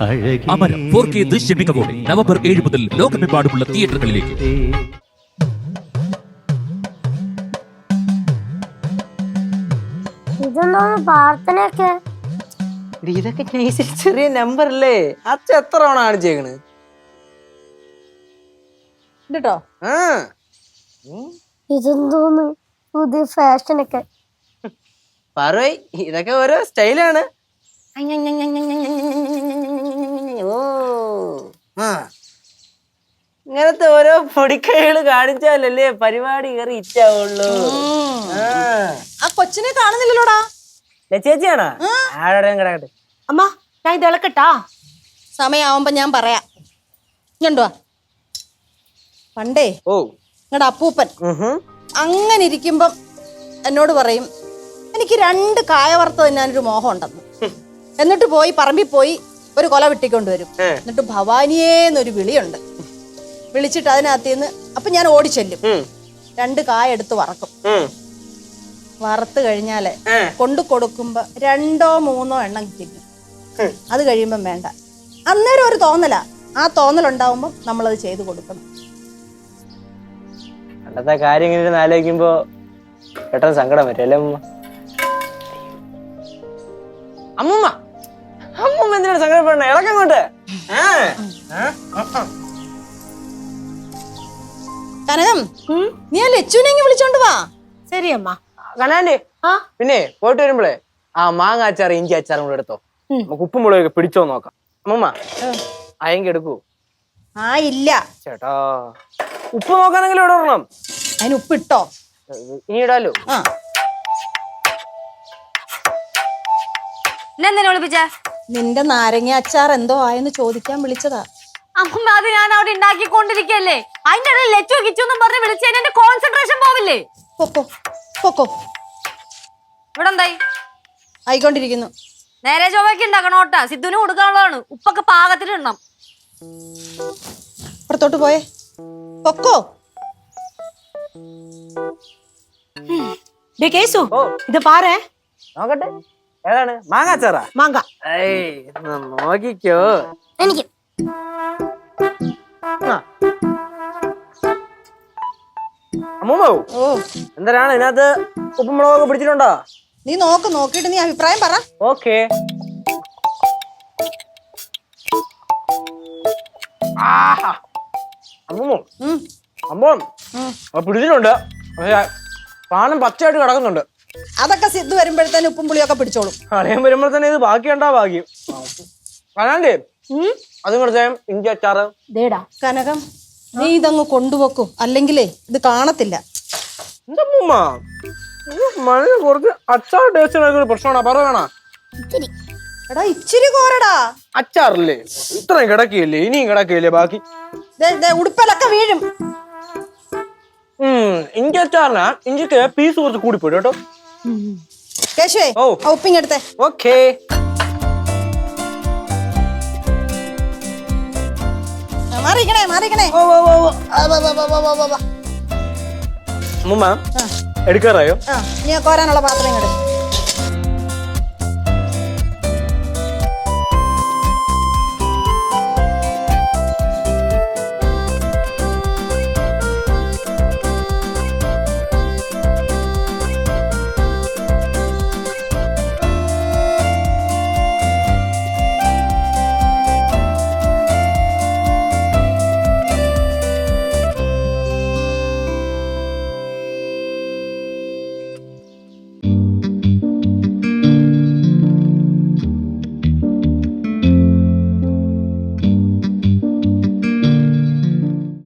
Amaram four K ദൃശ്യമികവോടെ November ഏഴ് മുതൽ ലോകമെമ്പാടുമുള്ള തിയേറ്ററുകളിലേക്ക് പ്രാർത്ഥനയൊക്കെ ഇതൊക്കെ നൈസിൽ ചെറിയ നമ്പർ അല്ലേ അച്ഛ എത്ര തവണ കാണിച്ചേക്കണ് കേട്ടോ ആ ഇതെന്തോന്ന് പുതിയ ഫാഷനൊക്കെ പറയ് ഇതൊക്കെ ഓരോ സ്റ്റൈലാണ് ഓ. ആ. ഇങ്ങനത്തെ ഓരോ പൊടിക്കൈകൾ കാണിച്ചാലല്ലേ പരിപാടി കയറി ഇറ്റാവുള്ളൂ. ആ. കൊച്ചിനെ കാണുന്നില്ലല്ലോടാ? ചേച്ചിയാണോ? ആടെ കിടക്കട്ടെ അമ്മ ഞാൻ ഇത് ഇളക്കട്ടാ. സമയാവുമ്പോ ഞാൻ പറയാം. ഇങ്ങോട്ടുവാ പണ്ടേ ഓ. നിങ്ങളുടെ അപ്പൂപ്പൻ അങ്ങനെ ഇരിക്കുമ്പം എന്നോട് പറയും എനിക്ക് രണ്ട് കായ തന്നെ ഒരു മോഹം ഉണ്ടെന്ന്. എന്നിട്ട് പോയി പറമ്പിൽ പോയി ഒരു കൊല വെട്ടിക്കൊണ്ട് വരും. ഏ. എന്നിട്ട് ഭവാനിയേന്നൊരു വിളിയുണ്ട്. വിളിച്ചിട്ട് അതിനകത്ത് നിന്ന് അപ്പൊ ഞാൻ ഓടി ചെല്ലും. രണ്ട് കായ എടുത്ത് വറക്കും. വറുത്ത് കഴിഞ്ഞാൽ കൊണ്ടു കൊടുക്കുമ്പോ രണ്ടോ മൂന്നോ എണ്ണം കിട്ടും അത് കഴിയുമ്പം വേണ്ട. അന്നേരം ഒരു തോന്നലാ. ആ തോന്നലുണ്ടാവുമ്പം നമ്മളത് ചെയ്തു കൊടുക്കണം. പണ്ടത്തെ കാര്യം ഇങ്ങനെ ആലോചിക്കുമ്പോ പെട്ടെന്ന് സങ്കടം വരും അല്ലേ അമ്മ എന്തിനാണ് സങ്കടപ്പെടണേ ഇളക്കം കൊണ്ട്. കനകം നീ ആ ലച്ചുവിനെ വിളിച്ചോണ്ട് വാ. ശരി അമ്മ. ആ? പിന്നെ പോയിട്ട് വരുമ്പോഴേ ആ മാങ്ങ അച്ചാർ ഇഞ്ചി അച്ചാറും കൂടെ എടുത്തോ. നമുക്ക് ഉപ്പും മുളകൊക്കെ പിടിച്ചോ നോക്കാം. അമ്മമ്മ അയങ്കി എടുക്കൂ. ആ ഇല്ല. ചേട്ടാ ഉപ്പ് നോക്കാനെങ്കിലും ഇവിടെ വരണം അതിന് ഉപ്പിട്ടോ ഇനി ഇടാലോ? ആ. എന്നെ വിളിപ്പിച്ചേ? നിന്റെ നാരങ്ങ അച്ചാർ എന്തോ ആയെന്ന് ചോദിക്കാൻ വിളിച്ചതാ. അമ്മ അത് ഞാൻ അവിടെ ഉണ്ടാക്കിക്കൊണ്ടിരിക്കല്ലേ? അതിന്റെ ഇടയിൽ ലച്ചു കിച്ചു എന്നും പറഞ്ഞ് വിളിച്ചാൽ എന്റെ കോൺസെൻട്രേഷൻ പോവില്ലേ? പൊക്കോ പൊക്കോ ഇവിടെ എന്തായി? ആയിക്കൊണ്ടിരിക്കുന്നു. നേരെ ചൊവ്വയ്ക്ക് ഉണ്ടാക്കണം ഓട്ടാ സിദ്ധുവിന് കൊടുക്കാനുള്ളതാണ്. ഉപ്പൊക്കെ പാകത്തിലിടണം അപ്പുറത്തോട്ട് പോയേ. പൊക്കോ. ഡേ കേസു ഇത് പാറേ. നോക്കട്ടെ. ഏതാണ്? മാങ്ങാച്ചാറാ മാങ്ങ. ഏയ് നോക്കിക്കോ. എനിക്ക്. എന്തരാണ് ഇതിനകത്ത്? ഉപ്പുമുളകൊക്കെ പിടിച്ചിട്ടുണ്ടോ? നീ നോക്ക് നോക്കിയിട്ട് നീ അഭിപ്രായം പറ. ഓക്കെ. അമ്മൂമ്മോ. അമ്മോ പിടിച്ചിട്ടുണ്ട്. പാണം പച്ചയായിട്ട് കിടക്കുന്നുണ്ട്. അതൊക്കെ സിദ്ധു വരുമ്പോഴത്തേന് ഉപ്പും പുളിയൊക്കെ പിടിച്ചോളും. അറിയാൻ വരുമ്പോൾ തന്നെ ഇത് ഭാഗ്യം. കാണാണ്ടേ അതും കൂടെ ചെയ്യാം. ഇഞ്ചി അച്ചാറ്. ദേടാ കനകം. നീ ഇതങ്ങ് കൊണ്ടുവെക്കും. അല്ലെങ്കിലേ ഇത് കാണത്തില്ല. മഴ കുറച്ച് അച്ചാർ ടേസ്റ്റ് പ്രശ്നമാണോ? പറയണ എടാ ഇച്ചിരി കോരടാ. അച്ചാറില്ലേ? ഇത്രയും കിടക്കിയില്ലേ? ഇനിയും കിടക്കിയില്ലേ ബാക്കി? ഉടുപ്പിലൊക്കെ വീഴും. ഇഞ്ചി അച്ചാറിനാ ഇഞ്ചിക്ക് പീസ് കുറച്ച് കൂടിപ്പോയി കേട്ടോ. കേശുവേ ഓ. ഉപ്പിങ്ങെടുത്തേ ഓക്കേ. മാറിക്കണേ മാറിക്കണേ ഓ ഓ ആ എടുക്കാറായോ? ആ നീ ആ കോരാനുള്ള പാത്രം ഇങ്ങോട്ട്